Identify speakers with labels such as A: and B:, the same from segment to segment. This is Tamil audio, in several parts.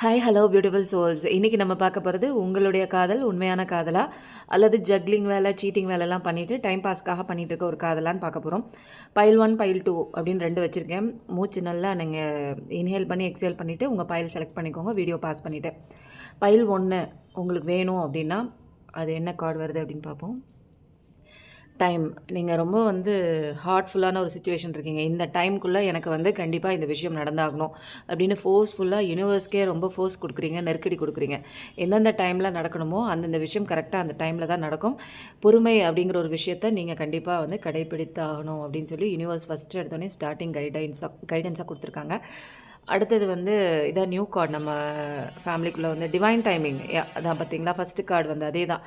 A: ஹாய் ஹலோ பியூட்டிஃபுல் சோல்ஸ் இன்றைக்கி நம்ம பார்க்க போகிறது உங்களுடைய காதல் உண்மையான காதலா? அல்லது ஜக்லிங் வேலை சீட்டிங் வேலைலாம் பண்ணிவிட்டு டைம் பாஸ்க்காக பண்ணிகிட்டு இருக்க ஒரு காதலான்னு பார்க்க போகிறோம் பைல் ஒன் பைல் டூ அப்படின்னு ரெண்டு வச்சுருக்கேன். மூச்சு நல்லா நீங்கள் இன்ஹேல் பண்ணி எக்ஸேல் பண்ணிவிட்டு உங்கள் பைல் செலக்ட் பண்ணிக்கோங்க வீடியோ பாஸ் பண்ணிவிட்டு பைல் ஒன்று உங்களுக்கு வேணும் அப்படின்னா அது என்ன கார்டு வருது அப்படின்னு பார்ப்போம். டைம் நீங்கள் ரொம்ப வந்து ஹார்ட்ஃபுல்லான ஒரு சுச்சுவேஷன் இருக்கீங்க. இந்த டைம்குள்ளே எனக்கு வந்து கண்டிப்பாக இந்த விஷயம் நடந்தாகணும். அப்படின்னு ஃபோர்ஸ்ஃபுல்லாக யூனிவர்ஸ்க்கே ரொம்ப ஃபோர்ஸ் கொடுக்குறீங்க நெருக்கடி கொடுக்குறீங்க. எந்தெந்த டைமில் நடக்கணுமோ அந்தந்த விஷயம் கரெக்டாக அந்த டைமில் தான் நடக்கும். பொறுமை அப்படிங்கிற ஒரு விஷயத்தை நீங்கள் கண்டிப்பாக வந்து கடைப்பிடித்தாகணும் அப்படின்னு சொல்லி யூனிவர்ஸ் ஃபஸ்ட்டு எடுத்தோடனே ஸ்டார்டிங் கைடைன்ஸாக கைடன்ஸாக கொடுத்துருக்காங்க. அடுத்தது வந்து இதான் நியூ கார்டு நம்ம ஃபேமிலிக்குள்ளே வந்து டிவைன் டைமிங் அதான் பார்த்தீங்களா? ஃபஸ்ட்டு கார்டு வந்து அதே தான்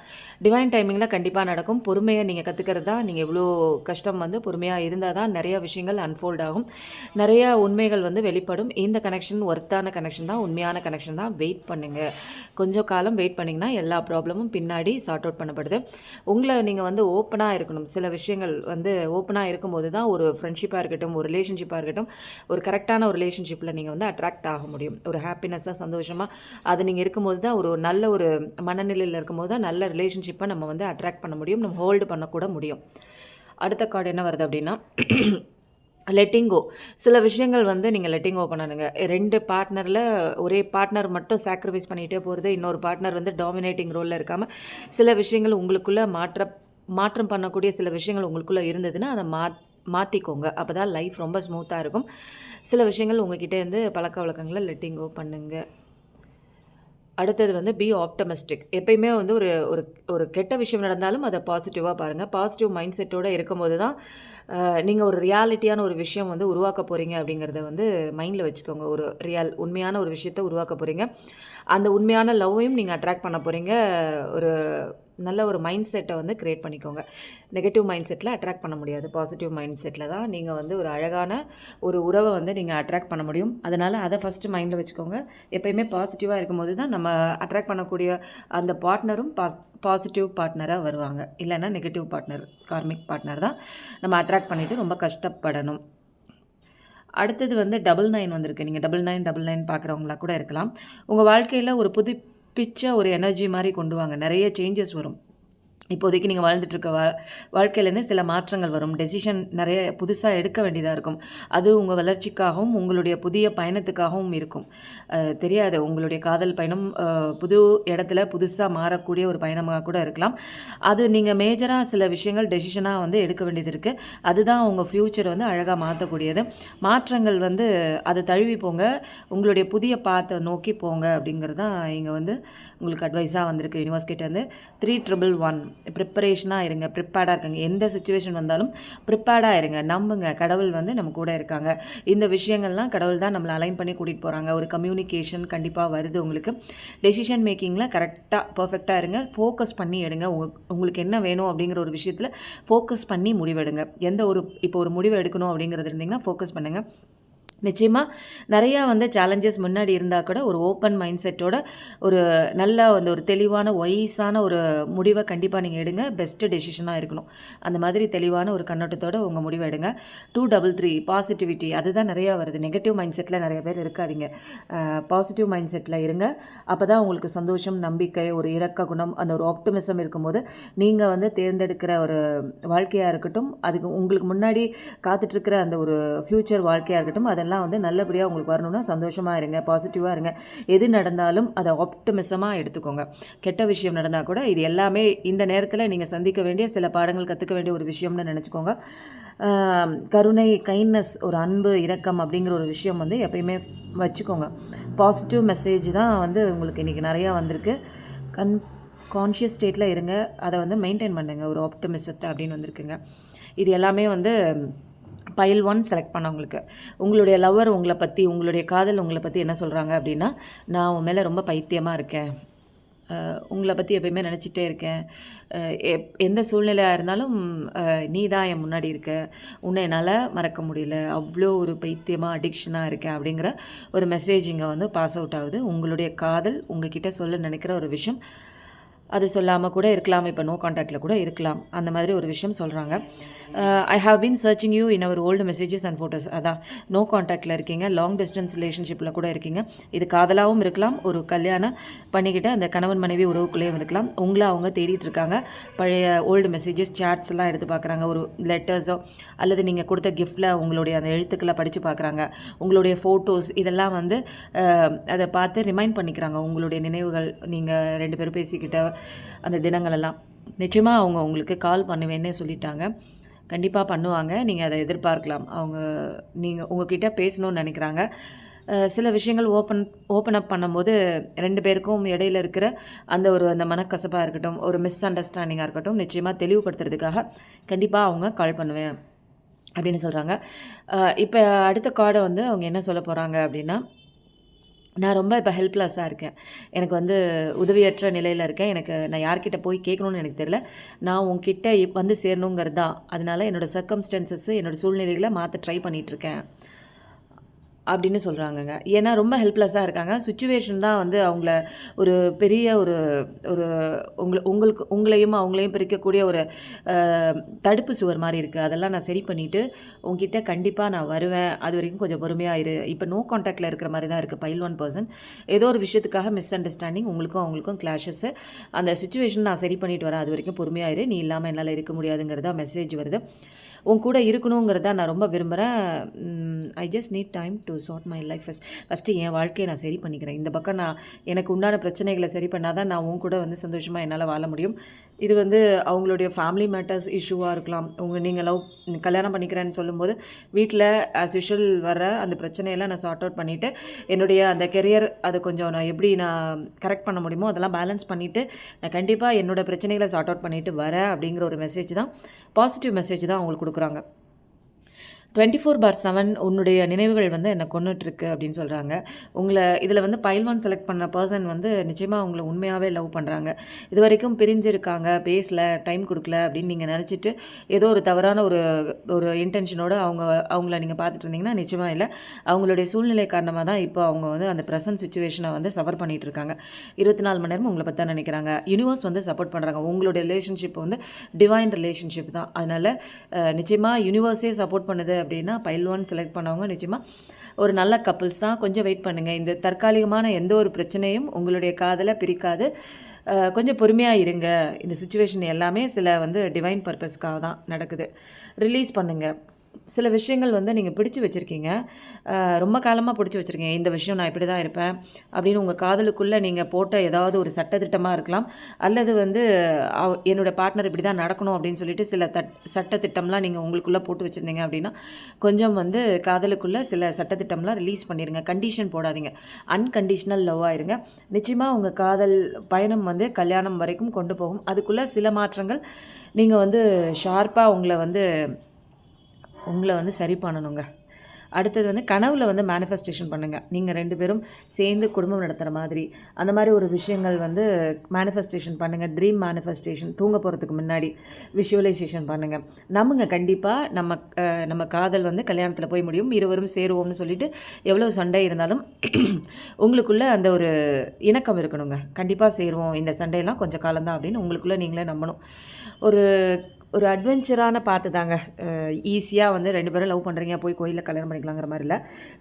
A: டிவைன் டைமிங்கில் கண்டிப்பாக நடக்கும். பொறுமையை நீங்கள் கற்றுக்கிறது தான். நீங்கள் இவ்வளோ கஷ்டம் வந்து பொறுமையாக இருந்தால் தான் நிறையா விஷயங்கள் அன்ஃபோல்ட் ஆகும். நிறையா உண்மைகள் வந்து வெளிப்படும். இந்த கனெக்ஷன் ஒர்த்தான கனெக்ஷன் தான். உண்மையான கனெக்ஷன் தான். வெயிட் பண்ணுங்கள் கொஞ்சம் காலம் வெயிட் பண்ணிங்கன்னா எல்லா ப்ராப்ளமும் பின்னாடி சார்ட் அவுட் பண்ணப்படுது. உங்களை நீங்கள் வந்து ஓப்பனாக இருக்கணும். சில விஷயங்கள் வந்து ஓப்பனாக இருக்கும்போது தான் ஒரு ஃப்ரெண்ட்ஷிப்பாக இருக்கட்டும் ஒரு ரிலேஷன்ஷிப்பாக இருக்கட்டும் ஒரு கரெக்டான ஒரு ரிலேஷன்ஷிப்பில் நீங்கள் வந்து அட்ராக்ட் ஆக முடியும். ஒரு ஹாப்பினஸ்ஸாக சந்தோஷமாக அது நீங்கள் இருக்கும்போது தான் ஒரு நல்ல ஒரு மனநிலையில் இருக்கும்போது தான் நல்ல ரிலேஷன்ஷிப்பை நம்ம வந்து அட்ராக்ட் பண்ண முடியும். நம்ம ஹோல்டு பண்ணக்கூட முடியும். அடுத்த கார்டு என்ன வருது அப்படின்னா லெட்டிங்கோ சில விஷயங்கள் வந்து நீங்கள் லெட்டிங்கோ பண்ணணுங்க ரெண்டு பார்ட்னரில் ஒரே பார்ட்னர் மட்டும் சாக்ரிஃபைஸ் பண்ணிகிட்டே போகிறது இன்னொரு பார்ட்னர் வந்து டாமினேட்டிங் ரோலில் இருக்காமல் சில விஷயங்கள் உங்களுக்குள்ளே மாற்ற மாற்றம் பண்ணக்கூடிய சில விஷயங்கள் உங்களுக்குள்ளே இருந்ததுன்னா அதை மா மாற்றிக்கோங்க அப்போ தான் லைஃப் ரொம்ப ஸ்மூத்தாக இருக்கும். சில விஷயங்கள் உங்ககிட்ட இருந்து பழக்க வழக்கங்களை லெட்டிங்கோ பண்ணுங்கள் அடுத்தது வந்து பி ஆப்டமிஸ்டிக் எப்பயுமே வந்து ஒரு ஒரு ஒரு கெட்ட விஷயம் நடந்தாலும் அதை பாசிட்டிவாக பாருங்கள் பாசிட்டிவ் மைண்ட் செட்டோடு இருக்கும்போது தான் நீங்கள் ஒரு ரியாலிட்டியான ஒரு விஷயம் வந்து உருவாக்க போகிறீங்க அப்படிங்கிறத வந்து மைண்டில் வச்சுக்கோங்க. ஒரு ரியல் உண்மையான ஒரு விஷயத்தை உருவாக்க போகிறீங்க அந்த உண்மையான லவ்வையும் நீங்கள் அட்ராக்ட் பண்ண போகிறீங்க ஒரு நல்ல ஒரு மைண்ட் செட்டை வந்து க்ரியேட் பண்ணிக்கோங்க. நெகட்டிவ் மைண்ட் செட்டில் அட்ராக்ட் பண்ண முடியாது. பாசிட்டிவ் மைண்ட் செட்டில் தான் நீங்கள் வந்து ஒரு அழகான ஒரு உறவை வந்து நீங்கள் அட்ராக்ட் பண்ண முடியும். அதனால் அதை ஃபஸ்ட்டு மைண்டில் வச்சுக்கோங்க. எப்பயுமே பாசிட்டிவாக இருக்கும்போது தான் நம்ம அட்ராக்ட் பண்ணக்கூடிய அந்த பார்ட்னரும் பாஸ் பாசிட்டிவ் பார்ட்னராக வருவாங்க. இல்லைன்னா நெகட்டிவ் பார்ட்னர் கார்மிக் பார்ட்னர் தான் நம்ம அட்ராக்ட் பண்ணிவிட்டு ரொம்ப கஷ்டப்படணும். அடுத்தது வந்து டபுள் நைன் வந்திருக்கு. நீங்கள் டபுள் நைன் டபுள் நைன் பார்க்குறவங்களா கூட இருக்கலாம். உங்கள் வாழ்க்கையில் ஒரு புது பிச்சை ஒரு எனர்ஜி மாதிரி கொண்டு வாங்க. நிறைய சேஞ்சஸ் வரும். இப்போதைக்கு நீங்கள் வாழ்ந்துட்டுருக்க வா வாழ்க்கையிலேருந்து சில மாற்றங்கள் வரும். டெசிஷன் நிறைய புதுசாக எடுக்க வேண்டியதாக இருக்கும். அது உங்கள் வளர்ச்சிக்காகவும் உங்களுடைய புதிய பயணத்துக்காகவும் இருக்கும். தெரியாது. உங்களுடைய காதல் பயணம் புது இடத்துல புதுசாக மாறக்கூடிய ஒரு பயணமாக கூட இருக்கலாம். அது நீங்கள் மேஜராக சில விஷயங்கள் டெசிஷனாக வந்து எடுக்க வேண்டியது இருக்குது அதுதான் உங்கள் ஃப்யூச்சர் வந்து அழகாக மாற்றக்கூடியது. மாற்றங்கள் வந்து அதை தழுவி போங்க. உங்களுடைய புதிய பாத்தை நோக்கி போங்க அப்படிங்கிறது தான் இங்கே வந்து உங்களுக்கு அட்வைஸாக வந்திருக்கு. யூனிவர்சிட்டிலேருந்து த்ரீ ட்ரிபிள் ஒன் ப்ரிப்பரேஷனாக இருங்க ப்ரிப்பேர்டாக இருக்காங்க. எந்த சுச்சுவேஷன் வந்தாலும் ப்ரிப்பேர்டாக இருங்க. நம்புங்க கடவுள் வந்து நம்ம கூட இருக்காங்க. இந்த விஷயங்கள்லாம் கடவுள் தான் நம்மளை அலைன் பண்ணி கூட்டிகிட்டு போகிறாங்க ஒரு கம்யூனிகேஷன் கண்டிப்பாக வருது உங்களுக்கு. டெசிஷன் மேக்கிங்கில் கரெக்டாக பர்ஃபெக்டாக இருங்க. ஃபோக்கஸ் பண்ணி எடுங்க. உங்களுக்கு என்ன வேணும் அப்படிங்கிற ஒரு விஷயத்தில் ஃபோக்கஸ் பண்ணி முடிவெடுங்க. எந்த ஒரு இப்போ ஒரு முடிவு எடுக்கணும் அப்படிங்கிறது இருந்தீங்கன்னா ஃபோக்கஸ் பண்ணுங்கள் நிச்சயமாக நிறையா வந்து சேலஞ்சஸ் முன்னாடி இருந்தால் கூட ஒரு ஓப்பன் மைண்ட் செட்டோட ஒரு நல்ல வந்து ஒரு தெளிவான ஒய்ஸான ஒரு முடிவை கண்டிப்பாக நீங்கள் எடுங்க. பெஸ்ட்டு டெசிஷனாக இருக்கணும். அந்த மாதிரி தெளிவான ஒரு கண்ணோட்டத்தோட உங்கள் முடிவை எடுங்க. டூ டபுள் த்ரீ பாசிட்டிவிட்டி அதுதான் நிறையா வருது. நெகட்டிவ் மைண்ட் செட்டில் நிறைய பேர் இருக்காதிங்க. பாசிட்டிவ் மைண்ட் செட்டில் இருங்க. அப்போ தான் உங்களுக்கு சந்தோஷம் நம்பிக்கை ஒரு இறக்க குணம் அந்த ஒரு ஆப்டமிசம் இருக்கும்போது நீங்கள் வந்து தேர்ந்தெடுக்கிற ஒரு வாழ்க்கையாக இருக்கட்டும் அதுக்கு உங்களுக்கு முன்னாடி காத்துட்ருக்கிற அந்த ஒரு ஃப்யூச்சர் வாழ்க்கையாக இருக்கட்டும் அதெல்லாம் எல்லாம் வந்து நல்லபடியாக உங்களுக்கு வரணும்னா சந்தோஷமாக இருங்க பாசிட்டிவாக இருங்க. எது நடந்தாலும் அதை ஆப்டமிசமாக எடுத்துக்கோங்க. கெட்ட விஷயம் நடந்தால் கூட இது எல்லாமே இந்த நேரத்தில் நீங்கள் சந்திக்க வேண்டிய சில பாடங்கள் கற்றுக்க வேண்டிய ஒரு விஷயம்னு நினச்சிக்கோங்க. கருணை கைண்ட்னஸ் ஒரு அன்பு இரக்கம் அப்படிங்கிற ஒரு விஷயம் வந்து எப்பயுமே வச்சுக்கோங்க. பாசிட்டிவ் மெசேஜ் தான் வந்து உங்களுக்கு இன்றைக்கி நிறையா வந்திருக்கு. கன் கான்ஷியஸ் ஸ்டேட்டில் இருங்க. அதை வந்து மெயின்டைன் பண்ணுங்கள் ஒரு ஆப்டமிசத்தை அப்படின்னு வந்திருக்குங்க. இது எல்லாமே வந்து பயல் ஒன் செலக்ட் பண்ணவங்களுக்கு. உங்களுடைய லவர் உங்களை பற்றி உங்களுடைய காதல் உங்களை பற்றி என்ன சொல்கிறாங்க அப்படின்னா நான் உன் மேலே ரொம்ப பைத்தியமாக இருக்கேன். உங்களை பற்றி எப்பயுமே நினச்சிட்டே இருக்கேன். எப் எந்த சூழ்நிலையாக இருந்தாலும் நீ தான் என் முன்னாடி இருக்க. உன்னை என்னால் மறக்க முடியல. அவ்வளோ ஒரு பைத்தியமாக அடிக்ஷனாக இருக்கேன். அப்படிங்கிற ஒரு மெசேஜ் இங்கே வந்து பாஸ் அவுட் ஆகுது. உங்களுடைய காதல் உங்ககிட்ட சொல்ல நினைக்கிற ஒரு விஷயம். அது சொல்லாமல் கூட இருக்கலாம். இப்போ நோ காண்டாக்டில் கூட இருக்கலாம். அந்த மாதிரி ஒரு விஷயம் சொல்கிறாங்க I have been searching you in our old messages and photos அதான் நோ காண்டாக்டில் இருக்கீங்க. லாங் டிஸ்டன்ஸ் ரிலேஷன்ஷிப்பில் கூட இருக்கீங்க. இது காதலாகவும் இருக்கலாம். ஒரு கல்யாணம் பண்ணிக்கிட்டு அந்த கணவன் மனைவி உறவுக்குள்ளேயும் இருக்கலாம். உங்களை அவங்க தேடிட்டு இருக்காங்க. பழைய ஓல்டு மெசேஜஸ் சாட்ஸ் எல்லாம் எடுத்து பார்க்குறாங்க ஒரு லெட்டர்ஸோ அல்லது நீங்கள் கொடுத்த கிஃப்ட்டில் உங்களுடைய அந்த எழுத்துக்களை படித்து பார்க்குறாங்க உங்களுடைய ஃபோட்டோஸ் இதெல்லாம் வந்து uh, அதை பார்த்து ரிமைண்ட் பண்ணிக்கிறாங்க. உங்களுடைய நினைவுகள் நீங்கள் ரெண்டு பேரும் பேசிக்கிட்ட அந்த தினங்களெல்லாம். நிச்சயமாக அவங்க உங்களுக்கு கால் பண்ணுவேன்னு சொல்லிட்டாங்க. கண்டிப்பாக பண்ணுவாங்க. நீங்கள் அதை எதிர்பார்க்கலாம். அவங்க நீங்கள் உங்ககிட்ட பேசணும்னு நினைக்கிறாங்க. சில விஷயங்கள் ஓப்பன் ஓப்பன் அப் பண்ணும்போது ரெண்டு பேருக்கும் இடையில இருக்கிற அந்த ஒரு அந்த மனக்கசப்பாக இருக்கட்டும் ஒரு மிஸ் அண்டர்ஸ்டாண்டிங்காக இருக்கட்டும் நிச்சயமாக தெளிவுபடுத்துறதுக்காக கண்டிப்பாக அவங்க கால் பண்ணுவேன் அப்படின்னு சொல்கிறாங்க இப்போ அடுத்த கார்டை வந்து அவங்க என்ன சொல்ல போகிறாங்க அப்படின்னா நான் ரொம்ப இப்போ ஹெல்ப்லெஸ்ஸாக இருக்கேன். எனக்கு வந்து உதவியற்ற நிலையில் இருக்கேன். எனக்கு நான் யார்கிட்ட போய் கேட்கணும்னு எனக்கு தெரியல. நான் உங்ககிட்ட வந்து சேரணுங்கிறது தான் அதனால் என்னோடய சர்க்கம்ஸ்டன்சஸ் என்னோடய சூழ்நிலைகளை மாற்ற ட்ரை பண்ணிகிட்ருக்கேன் அப்படின்னு சொல்கிறாங்கங்க ஏன்னா ரொம்ப ஹெல்ப்லெஸ்ஸாக இருக்காங்க. சுச்சுவேஷன் தான் வந்து அவங்கள ஒரு பெரிய ஒரு ஒரு உங்களை உங்களுக்கு உங்களையும் அவங்களையும் பிரிக்கக்கூடிய ஒரு தடுப்பு சுவர் மாதிரி இருக்குது அதெல்லாம் நான் சரி பண்ணிவிட்டு உங்ககிட்ட கண்டிப்பாக நான் வருவேன். அது வரைக்கும் கொஞ்சம் பொறுமையாக இரு. இப்போ நோ காண்டாக்டில் இருக்கிற மாதிரி தான் இருக்குது பைல் ஒன் பர்சன் ஏதோ ஒரு விஷயத்துக்காக மிஸ் அண்டர்ஸ்டாண்டிங் உங்களுக்கும் அவங்களுக்கும் கிளாஷஸ்ஸு அந்த சுச்சுவேஷன் நான் சரி பண்ணிட்டு வரேன். அது வரைக்கும் பொறுமையாக இரு. நீ இல்லாமல் என்னால் இருக்க முடியாதுங்கிறதா மெசேஜ் வருது. உன் கூட இருக்கணுங்கிறத நான் ரொம்ப விரும்புகிறேன் I just need time to sort my life first first என் வாழ்க்கையை நான் சரி பண்ணிக்கிறேன். இந்த பக்கம் நான் எனக்கு உண்டான பிரச்சனைகளை சரி பண்ணால் தான் நான் உன் கூட வந்து சந்தோஷமாக என்னால் வாழ முடியும். இது வந்து அவங்களுடைய ஃபேமிலி மேட்டர்ஸ் இஷ்யூவாக இருக்கலாம். உங்கள் நீங்கள் லவ் கல்யாணம் பண்ணிக்கிறேன்னு சொல்லும்போது வீட்டில் ஆஸ் யூஷுவல் வர அந்த பிரச்சனையெல்லாம் நான் சார்ட் அவுட் பண்ணிவிட்டு என்னுடைய அந்த கெரியர் அது கொஞ்சம் நான் எப்படி நான் கரெக்ட் பண்ண முடியுமோ அதெல்லாம் பேலன்ஸ் பண்ணிவிட்டு நான் கண்டிப்பாக என்னோடய பிரச்சனைகளை சார்ட் அவுட் பண்ணிவிட்டு வரேன் அப்படிங்கிற ஒரு மெசேஜ் தான். பாசிட்டிவ் மெசேஜ் தான் அவங்களுக்கு கொடுக்குறாங்க. டுவெண்ட்டி ஃபோர் பார் செவன் உன்னுடைய நினைவுகள் வந்து என்னை கொண்டுட்ருக்கு அப்படின்னு சொல்கிறாங்க உங்களை இதில் வந்து பைல்வான் செலக்ட் பண்ண பர்சன் வந்து நிச்சயமாக உங்களை உண்மையாகவே லவ் பண்ணுறாங்க இது வரைக்கும் பிரிஞ்சிருக்காங்க பேசல டைம் கொடுக்கல அப்படின்னு நீங்கள் நினச்சிட்டு ஏதோ ஒரு தவறான ஒரு ஒரு இன்டென்ஷனோட அவங்க அவங்கள நீங்கள் பார்த்துட்டு இருந்தீங்கன்னா நிச்சயமாக இல்லை. அவங்களுடைய சூழ்நிலை காரணமாக தான் இப்போ அவங்க வந்து அந்த ப்ரெசன்ட் சுச்சுவேஷனை வந்து சஃபர் பண்ணிட்டு இருக்காங்க. இருபத்தி நாலு மணி நேரமும் உங்களை பற்றி தான் நினைக்கிறாங்க. யூனிவர்ஸ் வந்து சப்போர்ட் பண்ணுறாங்க உங்களுடைய ரிலேஷன்ஷிப் வந்து டிவைன் ரிலேஷன்ஷிப் தான். அதனால் நிச்சயமாக யூனிவர்ஸே சப்போர்ட் பண்ணுது அப்படின்னா பைல்வான் செலக்ட் பண்ணவங்க நிச்சயமாக ஒரு நல்ல கப்புள்ஸ் தான். கொஞ்சம் வெயிட் பண்ணுங்கள் இந்த தற்காலிகமான எந்த ஒரு பிரச்சனையும் உங்களுடைய காதலை பிரிக்காது. கொஞ்சம் பொறுமையாக இருங்க. இந்த சுச்சுவேஷன் எல்லாமே சில வந்து டிவைன் பர்பஸ்க்காக தான் நடக்குது. ரிலீஸ் பண்ணுங்கள் சில விஷயங்கள் வந்து நீங்கள் பிடிச்சி வச்சுருக்கீங்க. ரொம்ப காலமாக பிடிச்சி வச்சுருக்கீங்க. இந்த விஷயம் நான் இப்படி தான் இருப்பேன் அப்படின்னு உங்கள் காதலுக்குள்ளே நீங்கள் போட்ட ஏதாவது ஒரு சட்டத்திட்டமாக இருக்கலாம். அல்லது வந்து என்னோடய பார்ட்னர் இப்படி தான் நடக்கணும் அப்படின்னு சொல்லிட்டு சில தட் சட்டத்திட்டம்லாம் நீங்கள் உங்களுக்குள்ளே போட்டு வச்சுருந்தீங்க அப்படின்னா கொஞ்சம் வந்து காதலுக்குள்ளே சில சட்டத்திட்டம்லாம் ரிலீஸ் பண்ணிடுங்க கண்டிஷன் போடாதீங்க. அன்கண்டிஷ்னல் லவ் ஆயிருங்க நிச்சயமாக உங்கள் காதல் பயணம் வந்து கல்யாணம் வரைக்கும் கொண்டு போகும். அதுக்குள்ளே சில மாற்றங்கள் நீங்கள் வந்து ஷார்ப்பாக உங்களை வந்து உங்களை வந்து சரி பண்ணணுங்க. அடுத்தது வந்து கனவுல வந்து மேனிஃபெஸ்டேஷன் பண்ணுங்கள் நீங்கள் ரெண்டு பேரும் சேர்ந்து குடும்பம் நடத்துகிற மாதிரி அந்த மாதிரி ஒரு விஷயங்கள் வந்து மேனிஃபெஸ்டேஷன் பண்ணுங்கள் ட்ரீம் மேனிஃபெஸ்டேஷன் தூங்க போகிறதுக்கு முன்னாடி விஷுவலைசேஷன் பண்ணுங்கள் நம்புங்க கண்டிப்பாக நம்ம நம்ம காதல் வந்து கல்யாணத்தில் போய் முடியும். இருவரும் சேருவோம்னு சொல்லிட்டு எவ்வளோ சண்டை இருந்தாலும் உங்களுக்குள்ளே அந்த ஒரு இணக்கம் இருக்கணுங்க. கண்டிப்பாக சேருவோம். இந்த சண்டையெல்லாம் கொஞ்சம் காலம்தான் அப்படின்னு உங்களுக்குள்ளே நீங்களே நம்பணும். ஒரு ஒரு அட்வென்ச்சரான பார்த்து தாங்க. ஈஸியாக வந்து ரெண்டு பேரும் லவ் பண்ணுறீங்க போய் கோயிலில் கல்யாணம் பண்ணிக்கலாங்கிற மாதிரி இல்லை.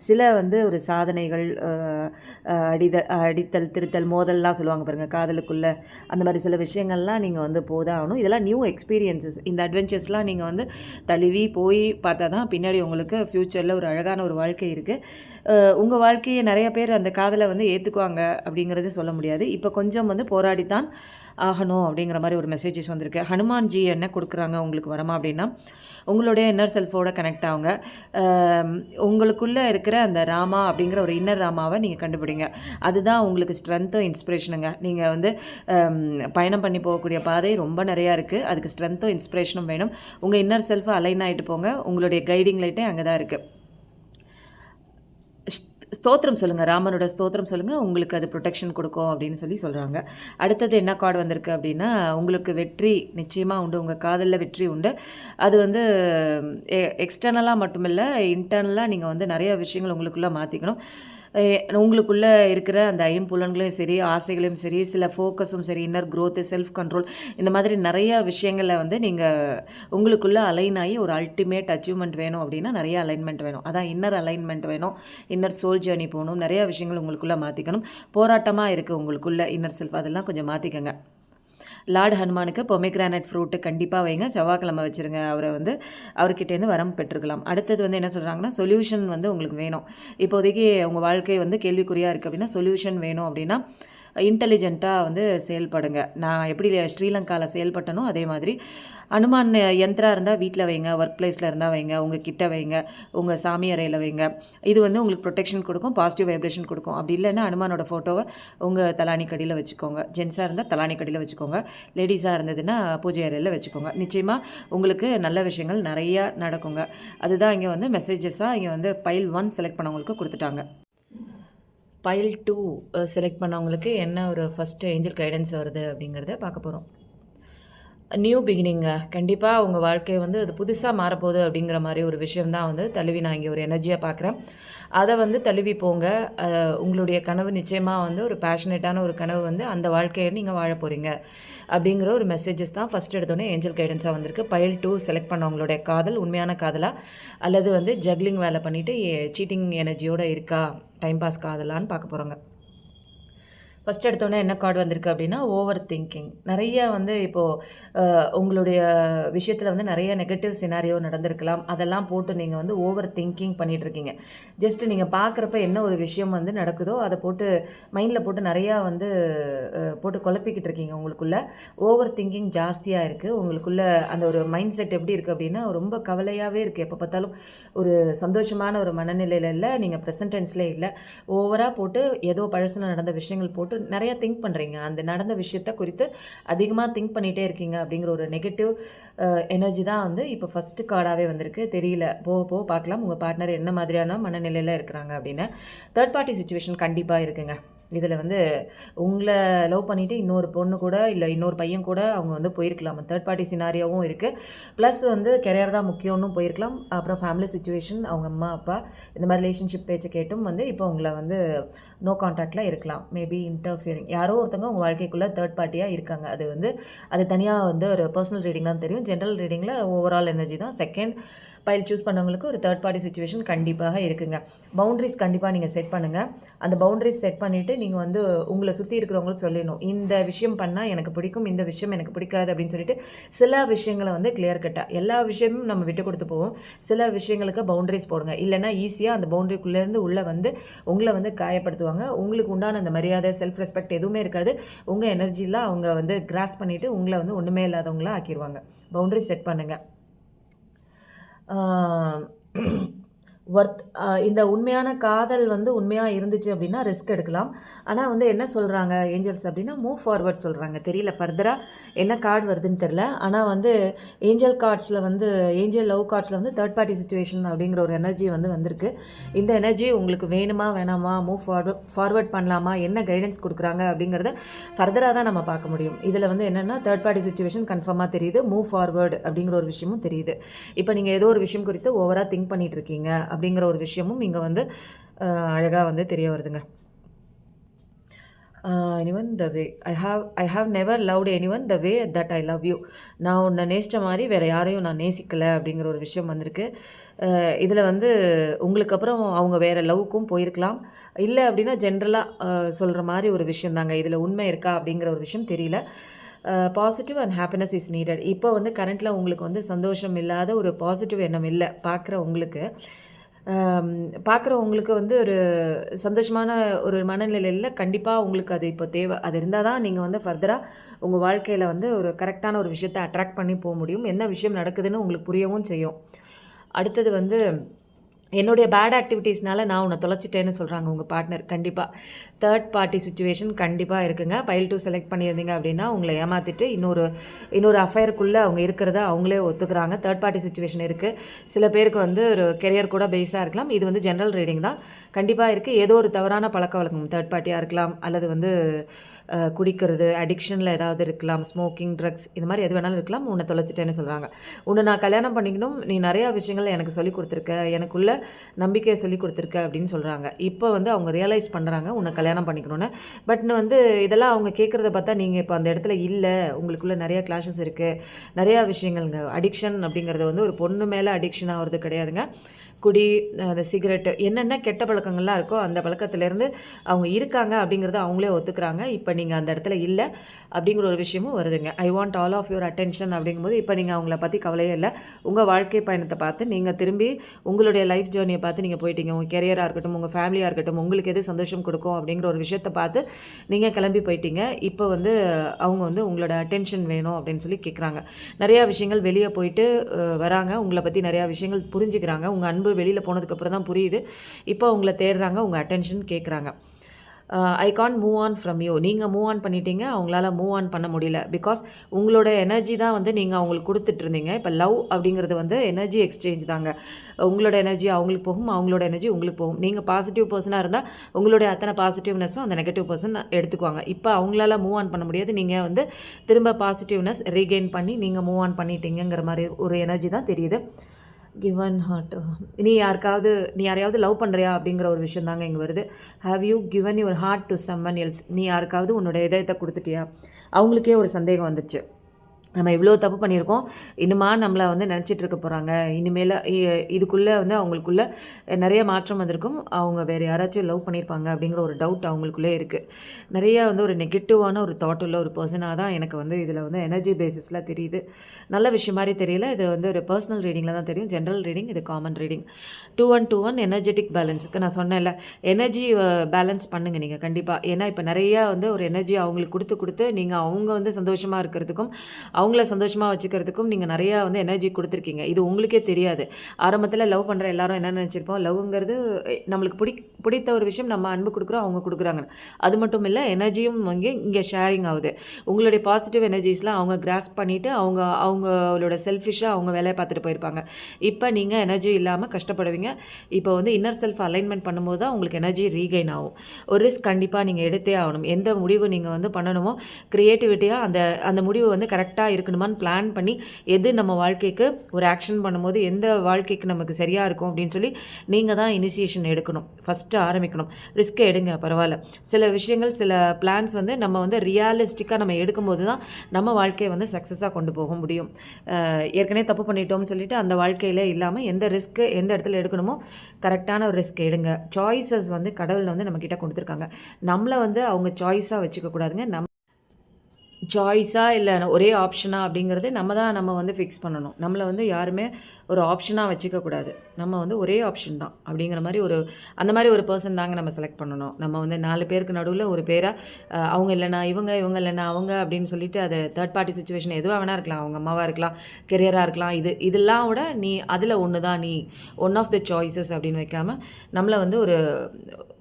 A: சில வந்து ஒரு சாதனைகள் அடித அடித்தல் திருத்தல் மோதல்லாம் சொல்லுவாங்க பாருங்கள் காதலுக்குள்ளே. அந்த மாதிரி சில விஷயங்கள்லாம் நீங்கள் வந்து போதான் ஆகணும். இதெல்லாம் நியூ எக்ஸ்பீரியன்சஸ் இந்த அட்வென்ச்சர்ஸ்லாம் நீங்கள் வந்து தழுவி போய் பார்த்தா தான் பின்னாடி உங்களுக்கு ஃப்யூச்சரில் ஒரு அழகான ஒரு வாழ்க்கை இருக்குது உங்கள் வாழ்க்கையை நிறைய பேர் அந்த காதலை வந்து ஏற்றுக்குவாங்க அப்படிங்கிறது சொல்ல முடியாது. இப்போ கொஞ்சம் வந்து போராடித்தான் ஆகணும் அப்படிங்கிற மாதிரி ஒரு மெசேஜஸ் வந்திருக்கு. ஹனுமான்ஜி என்ன கொடுக்குறாங்க உங்களுக்கு வரமா அப்படின்னா உங்களுடைய இன்னர் செல்ஃபோட கனெக்ட் ஆகுங்க. உங்களுக்குள்ளே இருக்கிற அந்த ராமா அப்படிங்கிற ஒரு இன்னர் ராமாவை நீங்கள் கண்டுபிடிங்க. அதுதான் உங்களுக்கு ஸ்ட்ரென்த்தும் இன்ஸ்பிரேஷனுங்க நீங்கள் வந்து பயணம் பண்ணி போகக்கூடிய பாதை ரொம்ப நிறையா இருக்குது அதுக்கு ஸ்ட்ரென்த்தும் இன்ஸ்பிரேஷனும் வேணும். உங்கள் இன்னர் செல்ஃபை அலைன் ஆகிட்டு போங்க. உங்களுடைய கைடிங் லைட்டே அங்கே தான் இருக்குது ஸ்தோத்திரம் சொல்லுங்கள் ராமனோட ஸ்தோத்திரம் சொல்லுங்கள் உங்களுக்கு அது ப்ரொடெக்ஷன் கொடுக்கும் அப்படின்னு சொல்லி சொல்கிறாங்க அடுத்தது என்ன கார்டு வந்திருக்கு அப்படின்னா உங்களுக்கு வெற்றி நிச்சயமாக உண்டு உங்கள் காதலில் வெற்றி உண்டு. அது வந்து எக்ஸ்டர்னலாக மட்டுமில்லை இன்டர்னலாக நீங்கள் வந்து நிறைய விஷயங்கள் உங்களுக்குள்ளே மாற்றிக்கணும் உங்களுக்குள்ளே இருக்கிற அந்த ஐம்புலன்களையும் சரி ஆசைகளையும் சரி சில ஃபோக்கஸும் சரி இன்னர் க்ரோத்து செல்ஃப் கண்ட்ரோல் இந்த மாதிரி நிறையா விஷயங்களில் வந்து நீங்கள் உங்களுக்குள்ளே அலைன் ஆகி ஒரு அல்டிமேட் அச்சீவ்மெண்ட் வேணும் அப்படின்னா நிறைய அலைன்மெண்ட் வேணும். அதான் இன்னர் அலைன்மெண்ட் வேணும் இன்னர் சோல் ஜேர்னி போகணும் நிறையா விஷயங்கள் உங்களுக்குள்ளே மாற்றிக்கணும் போராட்டமாக இருக்குது உங்களுக்குள்ளே இன்னர் செல்ஃப் அதெல்லாம் கொஞ்சம் மாற்றிக்கங்க லார்ட் ஹனுமானுக்கு பொமிக்ரானட் ஃப்ரூட்டு கண்டிப்பாக வைங்க. செவ்வாய்க்கிழமை வச்சுருங்க. அவரை வந்து அவர்கிட்டேருந்து வரம் பெற்றுக்கலாம். அடுத்தது வந்து என்ன சொல்கிறாங்கன்னா சொல்யூஷன் வந்து உங்களுக்கு வேணும். இப்போதைக்கு உங்கள் வாழ்க்கை வந்து கேள்விக்குறியாக இருக்குது அப்படின்னா சொல்யூஷன் வேணும் அப்படின்னா இன்டெலிஜென்ட்டாக வந்து செயல்படுங்க. நான் எப்படி ஸ்ரீலங்காவில் செயல்பட்டனோ அதே மாதிரி அனுமான் யந்திரா இருந்தால் வீட்டில் வைங்க ஒர்க் பிளேஸில் இருந்தால் வைங்க உங்கள் கிட்ட வைங்க உங்கள் சாமி அறையில் வைங்க. இது வந்து உங்களுக்கு ப்ரொடெக்ஷன் கொடுக்கும் பாசிட்டிவ் வைப்ரேஷன் கொடுக்கும். அப்படி இல்லைன்னா அனுமானோட ஃபோட்டோவை உங்கள் தலானி கடியில் வச்சுக்கோங்க. ஜென்ஸாக இருந்தால் தலானி கடியில் வச்சுக்கோங்க. லேடிஸாக இருந்ததுன்னா பூஜை அறையில் வச்சுக்கோங்க. நிச்சயமாக உங்களுக்கு நல்ல விஷயங்கள் நிறையா நடக்குங்க. அதுதான் இங்கே வந்து மெசேஜஸாக இங்கே வந்து ஃபைல் ஒன் செலக்ட் பண்ணவங்களுக்கு கொடுத்துட்டாங்க. பைல் டூ செலக்ட் பண்ணவங்களுக்கு என்ன ஒரு ஃபஸ்ட்டு ஏஞ்சல் கைடன்ஸ் வருது அப்படிங்கிறத பார்க்க போகிறோம் நியூ பிகினிங்க கண்டிப்பாக உங்கள் வாழ்க்கை வந்து அது புதுசாக மாறப்போகுது அப்படிங்கிற மாதிரி ஒரு விஷயம் தான் வந்து தழுவி நான் இங்கே ஒரு எனர்ஜியாக பார்க்குறேன் அதை வந்து தழுவி போங்க. உங்களுடைய கனவு நிச்சயமாக வந்து ஒரு பேஷனேட்டான ஒரு கனவு வந்து அந்த வாழ்க்கையை நீங்கள் வாழ போகிறீங்க அப்படிங்கிற ஒரு மெசேஜஸ் தான் ஃபஸ்ட் எடுத்தோடனே ஏஞ்சல் கைடன்ஸாக வந்திருக்கு. பயல் டூ செலக்ட் பண்ணவங்களுடைய காதல் உண்மையான காதலாக அல்லது வந்து ஜக்லிங் வேலை பண்ணிவிட்டு சீட்டிங் எனர்ஜியோடு இருக்கா? டைம் பாஸ் காதலான்னு பார்க்க போகிறோங்க ஃபஸ்ட் எடுத்தோன்னே என்ன கார்டு வந்திருக்கு அப்படின்னா ஓவர் திங்கிங் நிறைய வந்து இப்போது உங்களுடைய விஷயத்தில் வந்து நிறைய நெகட்டிவ் சினாரியோ நடந்திருக்கலாம். அதெல்லாம் போட்டு நீங்கள் வந்து ஓவர் திங்கிங் பண்ணிகிட்ருக்கீங்க ஜஸ்ட் நீங்கள் பார்க்குறப்ப என்ன ஒரு விஷயம் வந்து நடக்குதோ அதை போட்டு மைண்டில் போட்டு நிறையா வந்து போட்டு குழப்பிக்கிட்டு இருக்கீங்க உங்களுக்குள்ளே. ஓவர் திங்கிங் ஜாஸ்தியாக இருக்குது உங்களுக்குள்ளே அந்த ஒரு மைண்ட் செட் எப்படி இருக்குது அப்படின்னா ரொம்ப கவலையாகவே இருக்குது எப்போ பார்த்தாலும் ஒரு சந்தோஷமான ஒரு மனநிலையில் இல்லை நீங்கள் ப்ரெசன்ட் டென்ஸ்லேயே இல்லை. ஓவராக போட்டு ஏதோ பழசில் நடந்த விஷயங்கள் போட்டு போட்டு நிறையா திங்க் பண்ணுறீங்க அந்த நடந்த விஷயத்த குறித்து அதிகமாக திங்க் பண்ணிகிட்டே இருக்கீங்க அப்படிங்கிற ஒரு நெகட்டிவ் எனர்ஜி தான் வந்து இப்போ ஃபஸ்ட்டு கார்டாகவே வந்திருக்கு. தெரியல. போக போக பார்க்கலாம். உங்கள் பார்ட்னர் என்ன மாதிரியான மனநிலையில் இருக்கிறாங்க அப்படின்னு. தேர்ட் பார்ட்டி சுச்சுவேஷன் கண்டிப்பாக இருக்குங்க. இதில் வந்து உங்களை லவ் பண்ணிவிட்டு இன்னொரு பொண்ணு கூட இல்லை இன்னொரு பையன் கூட அவங்க வந்து போயிருக்கலாம். தேர்ட் பார்ட்டி சினாரியாவும் இருக்குது ப்ளஸ் வந்து கெரியர் தான் முக்கியம்னு போயிருக்கலாம். அப்புறம் ஃபேமிலி சுச்சுவேஷன் அவங்க அம்மா அப்பா இந்த மாதிரி ரிலேஷன்ஷிப் பேச்சை கேட்டும் வந்து இப்போ உங்களை வந்து நோ கான்டாக்டில் இருக்கலாம். மேபி இன்டர்ஃபியரிங் யாரோ ஒருத்தவங்க உங்கள் வாழ்க்கைக்குள்ளே தேர்ட் பார்ட்டியாக இருக்காங்க. அது வந்து அது தனியாக வந்து ஒரு பர்சனல் ரீடிங் தான் தெரியும். ஜென்ரல் ரீடிங்கில் ஓவரால் எனர்ஜி தான். செகண்ட் பயில் சூஸ் பண்ணவங்களுக்கு ஒரு தேர்ட் பார்ட்டி சுச்சுவேஷன் கண்டிப்பாக இருக்குங்க. பவுண்ட்ரிஸ் கண்டிப்பாக நீங்கள் செட் பண்ணுங்கள் அந்த பவுண்ட்ரிஸ் செட் பண்ணிவிட்டு நீங்கள் வந்து உங்களை சுற்றி இருக்கிறவங்களுக்கு சொல்லிடணும். இந்த விஷயம் பண்ணால் எனக்கு பிடிக்கும் இந்த விஷயம் எனக்கு பிடிக்காது அப்படின்னு சொல்லிட்டு சில விஷயங்களை வந்து கிளியர் கட்டாக எல்லா விஷயமும் நம்ம விட்டு கொடுத்து போவோம். சில விஷயங்களுக்கு பவுண்ட்ரிஸ் போடுங்க. இல்லைனா ஈஸியாக அந்த பவுண்ட்ரிக்குள்ளேருந்து உள்ளே வந்து உங்களை வந்து காயப்படுத்துவாங்க. உங்களுக்கு உண்டான அந்த மரியாதை செல்ஃப் ரெஸ்பெக்ட் எதுவுமே இருக்காது. உங்கள் எனர்ஜிலாம் அவங்க வந்து கிராஸ் பண்ணிவிட்டு உங்களை வந்து ஒன்றுமே இல்லாதவங்களாக ஆக்கிடுவாங்க பவுண்ட்ரி செட் பண்ணுங்கள் ஒர்த் இந்த உண்மையான காதல் வந்து உண்மையாக இருந்துச்சு அப்படின்னா ரிஸ்க் எடுக்கலாம். ஆனால் வந்து என்ன சொல்கிறாங்க ஏஞ்சல்ஸ் அப்படின்னா மூவ் ஃபார்வர்ட் சொல்கிறாங்க தெரியல ஃபர்தராக என்ன கார்டு வருதுன்னு தெரில ஆனால் வந்து ஏஞ்சல் கார்ட்ஸில் வந்து ஏஞ்சல் லவ் கார்ட்ஸில் வந்து தேர்ட் பார்ட்டி சுச்சுவேஷன் அப்படிங்கிற ஒரு எனர்ஜி வந்து வந்திருக்கு. இந்த எனர்ஜி உங்களுக்கு வேணுமா வேணாமா மூவ் ஃபார்வர்ட் ஃபார்வர்ட் பண்ணலாமா என்ன கைடன்ஸ் கொடுக்குறாங்க அப்படிங்கிறத ஃபர்தராக தான் நம்ம பார்க்க முடியும். இதில் வந்து என்னென்னா தேர்ட் பார்ட்டி சுச்சுவேஷன் கன்ஃபார்மாக தெரியுது மூவ் ஃபார்வர்டு அப்படிங்கிற ஒரு விஷயமும் தெரியுது. இப்போ நீங்கள் ஏதோ ஒரு விஷயம் குறித்து ஓவராக திங்க் பண்ணிகிட்டு இருக்கீங்க அப்படிங்கிற ஒரு விஷயமும் இங்கே வந்து அழகாக வந்து தெரிய வருதுங்க. Anyone the way I have I have never loved any one the way that I love you நான் உன்னை நேசித்த மாதிரி வேறு யாரையும் நான் நேசிக்கலை அப்படிங்கிற ஒரு விஷயம் வந்திருக்கு. இதில் வந்து உங்களுக்கு அப்புறம் அவங்க வேறு லவ்வுக்கும் போயிருக்கலாம். இல்லை அப்படின்னா ஜென்ரலாக சொல்கிற மாதிரி ஒரு விஷயம் தாங்க. இதில் உண்மை இருக்கா அப்படிங்கிற ஒரு விஷயம் தெரியல. Positive and happiness is needed இப்போ வந்து கரண்ட்டில் உங்களுக்கு வந்து சந்தோஷம் இல்லாத ஒரு பாசிட்டிவ் எண்ணம் இல்லை பார்க்குற உங்களுக்கு. பார்க்குற உங்களுக்கு வந்து ஒரு சந்தோஷமான ஒரு மனநிலையில் கண்டிப்பாக உங்களுக்கு அது இப்போ தேவை. அது இருந்தால் தான் நீங்கள் வந்து ஃபர்தராக உங்கள் வாழ்க்கையில் வந்து ஒரு கரெக்டான ஒரு விஷயத்தை அட்ராக்ட் பண்ணி போக முடியும். என்ன விஷயம் நடக்குதுன்னு உங்களுக்கு புரியவும் செய்யும். அடுத்தது வந்து என்னுடைய பேட் ஆக்டிவிட்டீஸ்னால நான் உன்னை தொலைச்சிட்டேன்னு சொல்கிறாங்க உங்கள் பார்ட்னர் கண்டிப்பாக தேர்ட் பார்ட்டி சுச்சுவேஷன் கண்டிப்பாக இருக்குங்க. பைல் டூ செலக்ட் பண்ணியிருந்தீங்க அப்படின்னா உங்களை ஏமாற்றிட்டு இன்னொரு இன்னொரு அஃபயருக்குள்ளே அவங்க இருக்கிறத அவங்களே ஒத்துக்கிறாங்க. தேர்ட் பார்ட்டி சுச்சுவேஷன் இருக்குது சில பேருக்கு வந்து ஒரு கெரியர் கூட பேஸாக இருக்கலாம். இது வந்து ஜென்ரல் ரீடிங் தான். கண்டிப்பாக இருக்குது ஏதோ ஒரு தவறான பழக்க வழக்கம். தேர்ட் பார்ட்டியாக இருக்கலாம். அல்லது வந்து குடிக்கிறது அடிக்ஷனில் ஏதாவது இருக்கலாம் ஸ்மோக்கிங் ட்ரக்ஸ் இது மாதிரி எது வேணாலும் இருக்கலாம் உன்னை தொலைச்சிட்டேன்னு சொல்கிறாங்க உன்னை நான் கல்யாணம் பண்ணிக்கணும் நீ நிறையா விஷயங்கள் எனக்கு சொல்லி கொடுத்துருக்க எனக்குள்ள நம்பிக்கையை சொல்லி கொடுத்துருக்க அப்படின்னு சொல்கிறாங்க இப்போ வந்து அவங்க ரியலைஸ் பண்ணுறாங்க உன்னை கல்யாணம் பண்ணிக்கணும்னு. பட் வந்து இதெல்லாம் அவங்க கேட்குறத பார்த்தா நீங்கள் இப்போ அந்த இடத்துல இல்லை உங்களுக்குள்ளே நிறையா கிளாஷஸ் இருக்குது நிறையா விஷயங்கள்ங்க அடிக்ஷன் அப்படிங்கிறது வந்து ஒரு பொண்ணு மேலே அடிக்ஷன் ஆகிறது கிடையாதுங்க. குடி அந்த சிகரெட்டு என்னென்ன கெட்ட பழக்கங்கள்லாம் இருக்கோ அந்த பழக்கத்துலேருந்து அவங்க இருக்காங்க அப்படிங்கிறத அவங்களே ஒத்துக்கிறாங்க. இப்போ நீங்கள் அந்த இடத்துல இல்லை அப்படிங்கிற ஒரு விஷயமும் வருதுங்க. I want all of your attention அப்படிங்கும்போது இப்போ நீங்கள் அவங்கள பற்றி கவலையே இல்லை. உங்கள் வாழ்க்கை பயணத்தை பார்த்து நீங்கள் திரும்பி உங்களுடைய லைஃப் ஜேர்னியை பார்த்து நீங்கள் போயிட்டீங்க. உங்கள் கெரியராக இருக்கட்டும் உங்கள் ஃபேமிலியாக இருக்கட்டும் உங்களுக்கு எது சந்தோஷம் கொடுக்கும் அப்படிங்கிற ஒரு விஷயத்தை பார்த்து நீங்கள் கிளம்பி போயிட்டீங்க. இப்போ வந்து அவங்க வந்து உங்களோட அட்டென்ஷன் வேணும் அப்படின்னு சொல்லி கேட்குறாங்க நிறையா விஷயங்கள் வெளியே போயிட்டு வராங்க. உங்களை பற்றி நிறையா விஷயங்கள் புரிஞ்சுக்கிறாங்க. உங்கள் அன்பு வெளியில் போனதுக்கப்புறம் தான் புரியுது. இப்போ உங்களை தேடுறாங்க உங்கள் அட்டென்ஷன் கேட்குறாங்க I can move on from you நீங்கள் மூவ் ஆன் பண்ணிட்டீங்க அவங்களால மூவ் ஆன் பண்ண முடியல. பிகாஸ் உங்களோட எனர்ஜி தான் வந்து நீங்கள் அவங்களுக்கு கொடுத்துட்ருந்தீங்க இப்போ லவ் அப்படிங்கிறது வந்து எனர்ஜி எக்ஸ்சேஞ்ச் தாங்க. உங்களோட எனர்ஜி அவங்களுக்கு போகும் அவங்களோட எனர்ஜி உங்களுக்கு போகும். நீங்கள் பாசிட்டிவ் பர்சனாக இருந்தால் உங்களுடைய அத்தனை பாசிட்டிவ்னஸும் அந்த நெகட்டிவ் பர்சன் எடுத்துக்குவாங்க. இப்போ அவங்களால மூவ் ஆன் பண்ண முடியாது. நீங்கள் வந்து திரும்ப பாசிட்டிவ்னஸ் ரீகெயின் பண்ணி நீங்கள் மூவ் ஆன் பண்ணிட்டீங்கிற மாதிரி ஒரு எனர்ஜி தான் தெரியுது. கிவன் ஹார்ட் நீ யாருக்காவது நீ யாரையாவது லவ் பண்ணுறியா அப்படிங்கிற ஒரு விஷயம் தாங்க இங்கே வருது. Have you given your heart to someone else நீ யாருக்காவது உன்னோட இதயத்தை கொடுத்துட்டியா? அவங்களுக்கே ஒரு சந்தேகம் வந்துச்சு நம்ம இவ்வளோ தப்பு பண்ணியிருக்கோம். இன்னுமா நம்மளை வந்து நினச்சிட்டு இருக்க போகிறாங்க இனிமேல் இ- இதுக்குள்ளே வந்து அவங்களுக்குள்ள நிறைய மாற்றம் வந்திருக்கும். அவங்க வேறு யாராச்சும் லவ் பண்ணியிருப்பாங்க அப்படிங்கிற ஒரு டவுட் அவங்களுக்குள்ளே இருக்குது நிறைய வந்து ஒரு நெகட்டிவான ஒரு தாட் உள்ள ஒரு பர்சனாக தான் எனக்கு வந்து இதில் வந்து எனர்ஜி பேசிஸில் தெரியுது. நல்ல விஷயம் மாதிரி தெரியல. இது வந்து ஒரு பர்சனல் ரீடிங்கில் தான் தெரியும். ஜென்ரல் ரீடிங் இது common reading two one two one energetic பேலன்ஸுக்கு நான் சொன்னேன்ல. எனர்ஜி பேலன்ஸ் பண்ணுங்கள் நீங்கள் கண்டிப்பாக ஏன்னா இப்போ நிறையா வந்து ஒரு எனர்ஜி அவங்களுக்கு கொடுத்து கொடுத்து நீங்கள் அவங்க வந்து சந்தோஷமாக இருக்கிறதுக்கும் அவங்கள சந்தோஷமாக வச்சுக்கிறதுக்கும் நீங்கள் நிறையா வந்து எனர்ஜி கொடுத்துருக்கீங்க. இது உங்களுக்கே தெரியாது. ஆரம்பத்தில் லவ் பண்ணுற எல்லாரும் என்ன நினச்சிருப்போம்? லவ்ங்கிறது நம்மளுக்கு பிடி பிடித்த ஒரு விஷயம் நம்ம அன்பு கொடுக்குறோம் அவங்க கொடுக்குறாங்க அது மட்டும் இல்லை எனர்ஜியும் வாங்கி இங்கே ஷேரிங் ஆகுது. உங்களுடைய பாசிட்டிவ் எனர்ஜிஸ்லாம் அவங்க கிராஸ் பண்ணிவிட்டு அவங்க அவங்களோட செல்ஃபிஷாக அவங்க வேலையை பார்த்துட்டு போயிருப்பாங்க. இப்போ நீங்கள் எனர்ஜி இல்லாமல் கஷ்டப்படுவீங்க. இப்போ வந்து இன்னர் செல்ஃப் அலைன்மெண்ட் பண்ணும்போது தான் உங்களுக்கு எனர்ஜி ரீகெயின் ஆகும். ஒரு ரிஸ்க் கண்டிப்பாக நீங்கள் எடுத்தே ஆகணும். எந்த முடிவு நீங்கள் வந்து பண்ணணுமோ க்ரியேட்டிவிட்டியாக அந்த அந்த முடிவு வந்து கரெக்டாக இருக்கணுமான்னு பிளான் பண்ணி எது நம்ம வாழ்க்கைக்கு ஒரு ஆக்ஷன் பண்ணும்போது எந்த வாழ்க்கைக்கு நமக்கு சரியாக இருக்கும் அப்படின்னு சொல்லி நீங்கள் தான் இனிஷியேஷன் எடுக்கணும். ஃபஸ்ட்டு ஆரம்பிக்கணும். ரிஸ்க்கை எடுங்க பரவாயில்ல. சில விஷயங்கள் சில பிளான்ஸ் வந்து நம்ம வந்து ரியாலிஸ்டிக்காக நம்ம எடுக்கும்போது தான் நம்ம வாழ்க்கையை வந்து சக்ஸஸாக கொண்டு போக முடியும். ஏற்கனவே தப்பு பண்ணிட்டோம்னு சொல்லிட்டு அந்த வாழ்க்கையில் இல்லாமல் எந்த ரிஸ்க்கு எந்த இடத்துல எடுக்கணுமோ கரெக்டான ஒரு ரிஸ்க் எடுங்க. சாய்ஸஸ் வந்து கடவுள் வந்து நம்மக்கிட்ட கொடுத்துருக்காங்க. நம்மளை வந்து அவங்க சாய்ஸாக வச்சுக்க கூடாதுங்க நம்ம சாய்ஸாக இல்லை ஒரே ஆப்ஷனாக அப்படிங்கிறது நம்ம தான் நம்ம வந்து ஃபிக்ஸ் பண்ணணும். நம்மளை வந்து யாருமே ஒரு ஆப்ஷனாக வச்சுக்கக்கூடாது நம்ம வந்து ஒரே ஆப்ஷன் தான் அப்படிங்கிற மாதிரி ஒரு அந்த மாதிரி ஒரு பர்சன் தாங்க நம்ம செலக்ட் பண்ணணும். நம்ம வந்து நாலு பேருக்கு நடுவில் ஒரு பேராக அவங்க இல்லைனா இவங்க இவங்க இல்லைனா அவங்க அப்படின்னு சொல்லிட்டு அது தேர்ட் பார்ட்டி சுச்சுவேஷன் எதுவாக வேணா இருக்கலாம். அவங்க அம்மாவாக இருக்கலாம் கெரியராக இருக்கலாம். இது இதெல்லாம் விட நீ அதில் ஒன்று தான் நீ ஒன் ஆஃப் த சாய்ஸஸ் அப்படின்னு வைக்காம நம்மளை வந்து ஒரு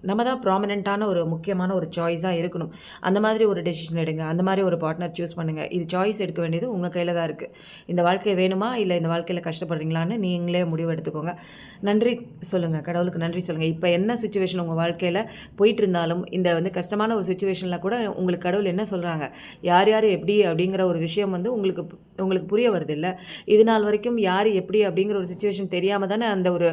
A: நம்ம தான் ப்ராமினெண்ட்டான ஒரு முக்கியமான ஒரு சாய்ஸாக இருக்கணும். அந்த மாதிரி ஒரு டெசிஷன் எடுங்க. அந்த மாதிரி ஒரு பார்ட்னர் சூஸ் பண்ணுங்கள் இது சாய்ஸ் எடுக்க வேண்டியது உங்கள் கையில் தான் இருக்குது இந்த வாழ்க்கை வேணுமா? இல்லை இந்த வாழ்க்கையில் கஷ்டப்படுறீங்களான்னு நீங்களே முடிவு எடுத்துக்கோங்க. நன்றி சொல்லுங்கள் கடவுளுக்கு நன்றி சொல்லுங்கள் இப்போ என்ன சுச்சுவேஷன் உங்கள் வாழ்க்கையில் போயிட்டு இருந்தாலும் இந்த வந்து கஷ்டமான ஒரு சுச்சுவேஷனில் கூட உங்களுக்கு கடவுள் என்ன சொல்கிறாங்க யார் யார் எப்படி அப்படிங்கிற ஒரு விஷயம் வந்து உங்களுக்கு உங்களுக்கு புரிய வருது இல்லை இது நாள் வரைக்கும் யார் எப்படி அப்படிங்கிற ஒரு சுச்சுவேஷன் தெரியாமல் தானே அந்த ஒரு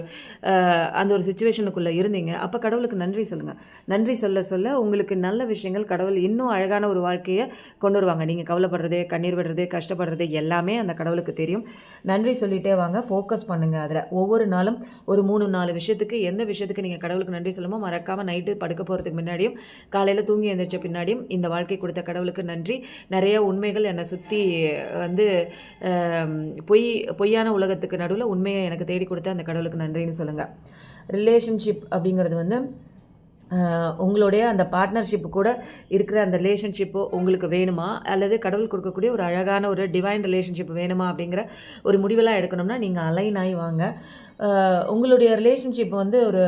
A: அந்த ஒரு சுச்சுவேஷனுக்குள்ளே இருந்தீங்க. அப்போ கடவுளுக்கு நன்றி நன்றி சொல்லுங்கள் நன்றி சொல்ல சொல்ல உங்களுக்கு நல்ல விஷயங்கள் கடவுள் இன்னும் அழகான ஒரு வாழ்க்கையை கொண்டு வருவாங்க. நீங்கள் கவலைப்படுறது கண்ணீர் விடுறது கஷ்டப்படுறது எல்லாமே அந்த கடவுளுக்கு தெரியும். நன்றி சொல்லிட்டே வாங்க. ஃபோக்கஸ் பண்ணுங்கள் அதில். ஒவ்வொரு நாளும் ஒரு மூணு நாலு விஷயத்துக்கு எந்த விஷயத்துக்கு நீங்கள் கடவுளுக்கு நன்றி சொல்லுமோ மறக்காமல் நைட்டு படுக்க போகிறதுக்கு முன்னாடியும் காலையில் தூங்கி எழுந்திரிச்ச பின்னாடியும் இந்த வாழ்க்கை கொடுத்த கடவுளுக்கு நன்றி. நிறைய உண்மைகள் என்னை சுற்றி வந்து பொய் பொய்யான உலகத்துக்கு நடுவில் உண்மையை எனக்கு தேடி கொடுத்த அந்த கடவுளுக்கு நன்றின்னு சொல்லுங்கள் ரிலேஷன்ஷிப் அப்படிங்கிறது வந்து உங்களுடைய அந்த பார்ட்னர்ஷிப்பு கூட இருக்கிற அந்த ரிலேஷன்ஷிப்பு உங்களுக்கு வேணுமா? அல்லது கடவுள் கொடுக்கக்கூடிய ஒரு அழகான ஒரு டிவைன் ரிலேஷன்ஷிப் வேணுமா அப்படிங்கிற ஒரு முடிவெல்லாம் எடுக்கணும்னா நீங்கள் அலைன் ஆகி வாங்க. உங்களுடைய ரிலேஷன்ஷிப் வந்து ஒரு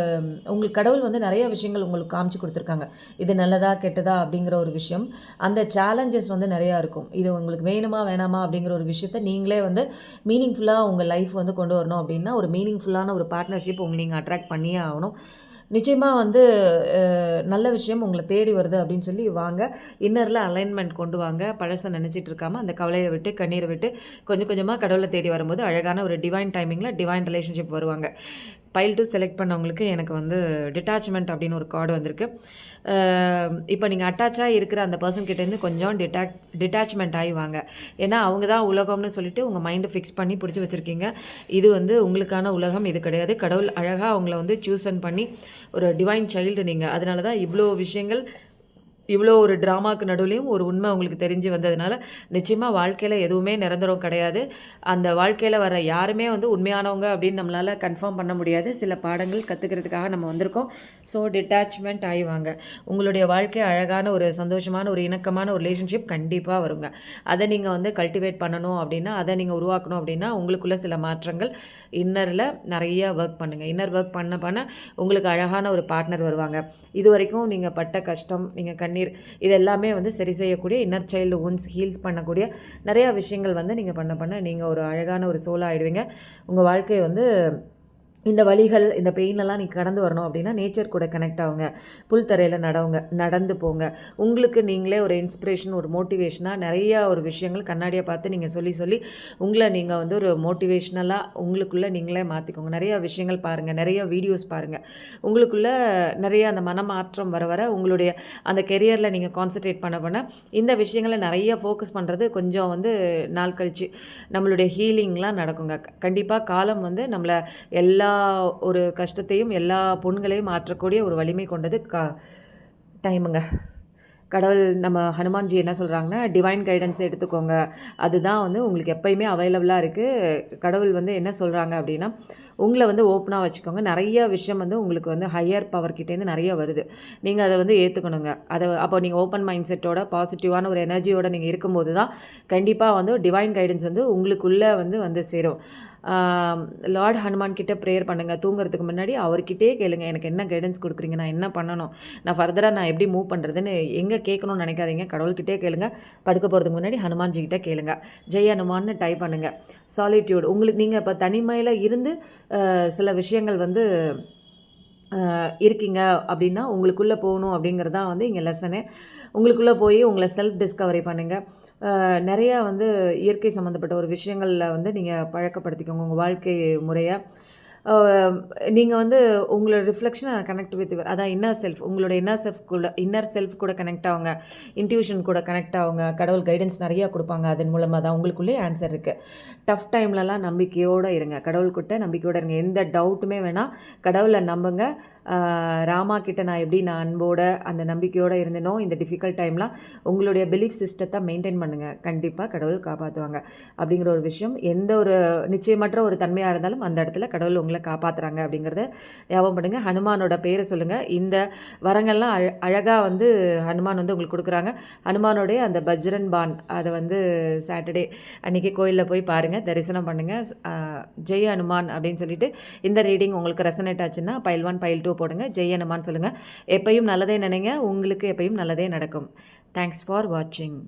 A: உங்களுக்கு கடவுள் வந்து நிறைய விஷயங்கள் உங்களுக்கு காமிச்சு கொடுத்துருக்காங்க. இது நல்லதா கெட்டதா அப்படிங்கிற ஒரு விஷயம். அந்த சேலஞ்சஸ் வந்து நிறையா இருக்கும். இது உங்களுக்கு வேணுமா வேணாமா அப்படிங்கிற ஒரு விஷயத்த நீங்களே வந்து மீனிங்ஃபுல்லாக உங்கள் லைஃப் வந்து கொண்டு வரணும் அப்படின்னா ஒரு மீனிங்ஃபுல்லான ஒரு பார்ட்னர்ஷிப் உங்களை நீங்கள் அட்ராக்ட் பண்ணியே ஆகணும். நிச்சயமாக வந்து நல்ல விஷயம் உங்களை தேடி வருது அப்படின்னு சொல்லி வாங்க. இன்னரில் அலைன்மெண்ட் கொண்டு வாங்க. பழசை நினச்சிட்டு இருக்காமல் அந்த கவலையை விட்டு கண்ணீரை விட்டு கொஞ்சம் கொஞ்சமாக கடவுளை தேடி வரும்போது அழகான ஒரு டிவைன் டைமிங்கில் டிவைன் ரிலேஷன்ஷிப் வருவாங்க. பைல் டூ செலக்ட் பண்ணவங்களுக்கு எனக்கு வந்து டிட்டாச்மெண்ட் அப்படின்னு ஒரு கார்டு வந்திருக்கு. இப்போ நீங்கள் அட்டாச்சாக இருக்கிற அந்த பர்சன் கிட்டேருந்து கொஞ்சம் டிட்டாச் டிட்டாச்மெண்ட் ஆகிவாங்க ஏன்னா அவங்க தான் உலகம்னு சொல்லிட்டு உங்கள் மைண்டை ஃபிக்ஸ் பண்ணி பிடிச்சி வச்சுருக்கீங்க. இது வந்து உங்களுக்கான உலகம் இது கிடையாது. கடவுள் அழகாக அவங்கள வந்து சூசன் பண்ணி ஒரு டிவைன் சைல்டு நீங்கள் அதனால தான் இவ்வளோ விஷயங்கள் இவ்வளோ ஒரு ட்ராமாவுக்கு நடுவுலையும் ஒரு உண்மை உங்களுக்கு தெரிஞ்சு வந்ததுனால நிச்சயமாக வாழ்க்கையில் எதுவுமே நிரந்தரம் கிடையாது. அந்த வாழ்க்கையில் வர யாருமே வந்து உண்மையானவங்க அப்படின்னு நம்மளால் கன்ஃபார்ம் பண்ண முடியாது. சில பாடங்கள் கற்றுக்கிறதுக்காக நம்ம வந்திருக்கோம். ஸோ டிட்டாச்மெண்ட் ஆகிவாங்க உங்களுடைய வாழ்க்கை அழகான ஒரு சந்தோஷமான ஒரு இணக்கமான ஒரு ரிலேஷன்ஷிப் கண்டிப்பாக வருங்க. அதை நீங்கள் வந்து கல்டிவேட் பண்ணணும் அப்படின்னா அதை நீங்கள் உருவாக்கணும் அப்படின்னா உங்களுக்குள்ள சில மாற்றங்கள் இன்னரில் நிறைய ஒர்க் பண்ணுங்கள் இன்னர் ஒர்க் பண்ண பண்ண உங்களுக்கு அழகான ஒரு பார்ட்னர் வருவாங்க. இது வரைக்கும் நீங்கள் பட்ட கஷ்டம் நீங்கள் கண்ணீர் இது எல்லாமே வந்து சரி செய்யக்கூடிய இன்னர் சைல்டு ஒன்ஸ் ஹீல்ஸ் பண்ணக்கூடிய நிறையா விஷயங்கள் வந்து நீங்கள் பண்ண பண்ண நீங்கள் ஒரு அழகான ஒரு சோலாக ஆகிடுவீங்க உங்கள் வாழ்க்கையை வந்து இந்த வழிகள் இந்த பெயினெல்லாம் நீங்கள் கடந்து வரணும் அப்படின்னா நேச்சர் கூட கனெக்ட் ஆகுங்க புல் தரையில் நடவுங்க நடந்து போங்க. உங்களுக்கு நீங்களே ஒரு இன்ஸ்பிரேஷன் ஒரு மோட்டிவேஷனாக நிறையா ஒரு விஷயங்கள் கண்ணாடியை பார்த்து நீங்கள் சொல்லி சொல்லி உங்களை நீங்கள் வந்து ஒரு மோட்டிவேஷ்னலாக உங்களுக்குள்ளே நீங்களே மாற்றிக்கோங்க நிறையா விஷயங்கள் பாருங்கள் நிறைய வீடியோஸ் பாருங்கள் உங்களுக்குள்ளே நிறைய அந்த மனமாற்றம் வர வர உங்களுடைய அந்த கெரியரில் நீங்கள் கான்சன்ட்ரேட் பண்ண பண்ண இந்த விஷயங்களை நிறைய ஃபோக்கஸ் பண்ணுறது கொஞ்சம் வந்து நாள் கழிச்சு. நம்மளுடைய ஹீலிங்லாம் நடக்குங்க. கண்டிப்பாக காலம் வந்து நம்மளை எல்லா எல்லா ஒரு கஷ்டத்தையும் எல்லா புண்களையும் மாற்றக்கூடிய ஒரு வலிமை கொண்டது க டைமுங்க. கடவுள் நம்ம ஹனுமான்ஜி என்ன சொல்கிறாங்கன்னா டிவைன் கைடன்ஸ் எடுத்துக்கோங்க. அதுதான் வந்து உங்களுக்கு எப்பயுமே அவைலபிளாக இருக்குது கடவுள் வந்து என்ன சொல்கிறாங்க அப்படின்னா உங்களை வந்து ஓப்பனாக வச்சுக்கோங்க. நிறைய விஷயம் வந்து உங்களுக்கு வந்து ஹையர் பவர்கிட்டேருந்து நிறைய வருது. நீங்கள் அதை வந்து ஏற்றுக்கணுங்க அதை அப்போ நீங்கள் ஓப்பன் மைண்ட் செட்டோட பாசிட்டிவான ஒரு எனர்ஜியோட நீங்கள் இருக்கும்போது தான் கண்டிப்பாக வந்து டிவைன் கைடன்ஸ் வந்து உங்களுக்குள்ளே வந்து வந்து சேரும். லார்ட் ஹனுமான் கிட்டே ப்ரேயர் பண்ணுங்கள் தூங்குறதுக்கு முன்னாடி அவர்கிட்டே கேளுங்க. எனக்கு என்ன கைடன்ஸ் கொடுக்குறீங்க? நான் என்ன பண்ணணும்? நான் ஃபர்தராக நான் எப்படி மூவ் பண்ணுறதுன்னு எங்கே கேட்கணும்னு நினைக்காதீங்க. கடவுள்கிட்டே கேளுங்க. படுக்க போகிறதுக்கு முன்னாடி ஹனுமான்ஜி கிட்டே கேளுங்க. ஜெய் ஹனுமான்னு டைப் பண்ணுங்கள் சாலிட்யூட் உங்களுக்கு நீங்கள் இப்போ தனிமையில் இருந்து சில விஷயங்கள் வந்து இருக்கீங்க அப்படின்னா உங்களுக்குள்ளே போகணும் அப்படிங்கிறது தான் வந்து இங்கே லெசனு உங்களுக்குள்ளே போய் உங்களை செல்ஃப் டிஸ்கவரி பண்ணுங்கள் நிறையா வந்து இயற்கை சம்மந்தப்பட்ட ஒரு விஷயங்களில் வந்து நீங்கள் பழக்கப்படுத்திக்கோங்க உங்கள் வாழ்க்கை முறையை. நீங்கள் வந்து உங்களோட ரிஃப்ளெக்ஷனை கனெக்ட் வித் அதான் இன்னர் செல்ஃப் உங்களோட இன்னர் செல்ஃப் கூட இன்னர் செல்ஃப் கூட கனெக்ட் ஆகுங்க இன்ட்யூஷன் கூட கனெக்ட் ஆகுங்க கடவுள் கைடன்ஸ் நிறையா கொடுப்பாங்க. அதன் மூலமாக தான் உங்களுக்குள்ளேயே ஆன்சர் இருக்குது டஃப் டைம்லலாம் நம்பிக்கையோடு இருங்க. கடவுள்கிட்ட நம்பிக்கையோடு இருங்க. எந்த டவுட்டுமே வேணால் கடவுளை நம்புங்க. ராமா கிட்ட நான் எப்படி நான் அன்போட அந்த நம்பிக்கையோடு இருந்தனோ இந்த டிஃபிகல்ட் டைம்லாம் உங்களுடைய பிலீஃப் சிஸ்டத்தை மெயின்டைன் பண்ணுங்கள் கண்டிப்பாக கடவுள் காப்பாற்றுவாங்க அப்படிங்கிற ஒரு விஷயம். எந்த ஒரு நிச்சயமற்ற ஒரு தன்மையாக இருந்தாலும் அந்த இடத்துல கடவுள் உங்களை காப்பாற்றுறாங்க அப்படிங்கிறத ஞாபகம் பண்ணுங்கள் ஹனுமானோட பேரை சொல்லுங்கள் இந்த வரங்கள்லாம் அழ அழகாக வந்து ஹனுமான் வந்து உங்களுக்கு கொடுக்குறாங்க. ஹனுமானோடைய அந்த பஜ்ரன் பான் அதை வந்து சாட்டர்டே அன்றைக்கி கோயிலில் போய் பாருங்கள் தரிசனம் பண்ணுங்கள் ஜெய் ஹனுமான் அப்படின்னு சொல்லிட்டு இந்த ரீடிங் உங்களுக்கு ரெசனேட் ஆச்சுன்னா பைல் ஒன் பைல் டூ போடுங்க. ஜெய் ஹனுமான் சொல்லுங்கள் எப்பயும் நல்லதே நினைங்க. உங்களுக்கு எப்பயும் நல்லதே நடக்கும். தேங்க்ஸ் ஃபார் வாட்சிங்